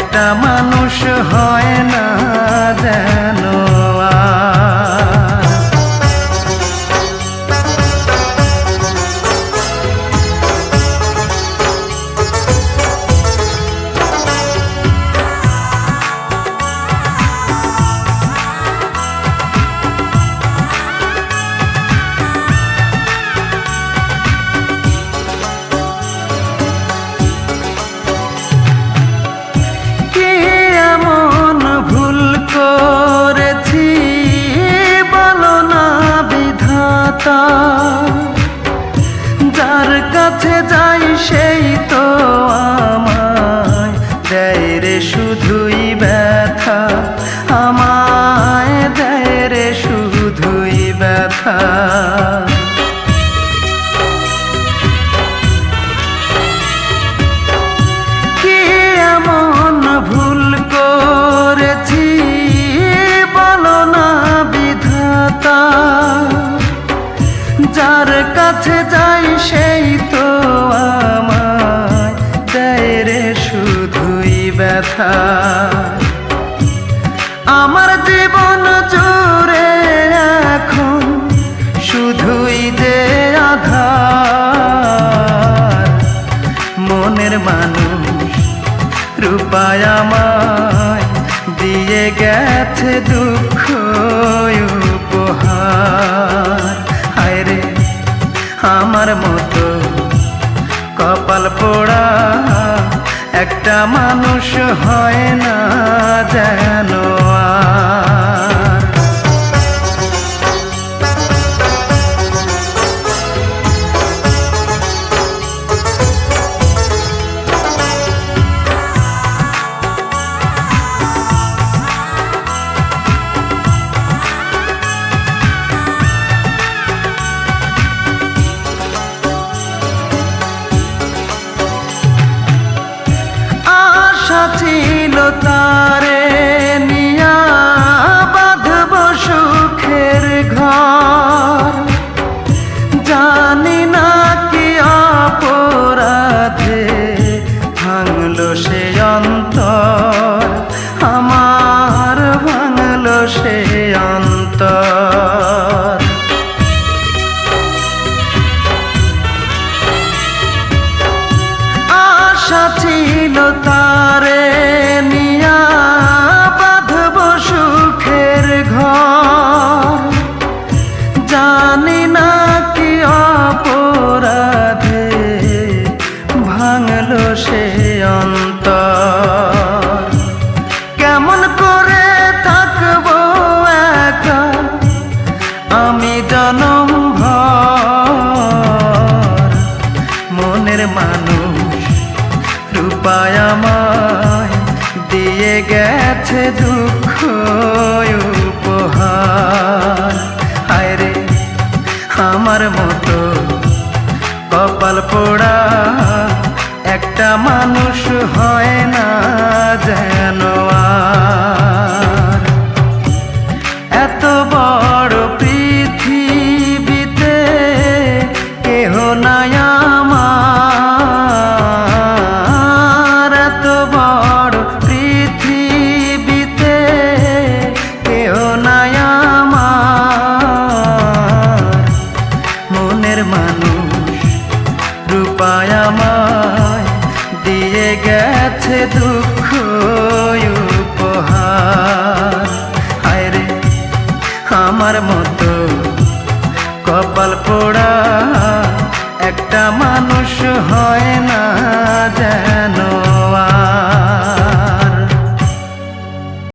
একটা মানুষ হয়। কাছে যাই সেই তো। কাছে যাই সেই তো আমায়। দেয় রে শুধুই ব্যথা। আমার জীবন জুড়ে এখন শুধুই যে আধার। মনের মানুষ রূপায় আমায় দিয়ে গেছে দুঃখ উপহার। আমার মতো কপাল পোড়া একটা মানুষ হয় না যেন আর। ছিল তারে নিয়া বাঁধব সুখের ঘর। জানি না কি অপরাধে ভাঙল সে অন্তর। অন্তর। কেমন করে থাকব একা আমি জনম মনের মানুষ রূপায় আমায় দিয়ে গেছে দুঃখ মানুষ হয় না যেন গেছে দুঃখ উপহার। হায় রে আমার মতো কপাল পোড়া একটা মানুষ হয় না যেন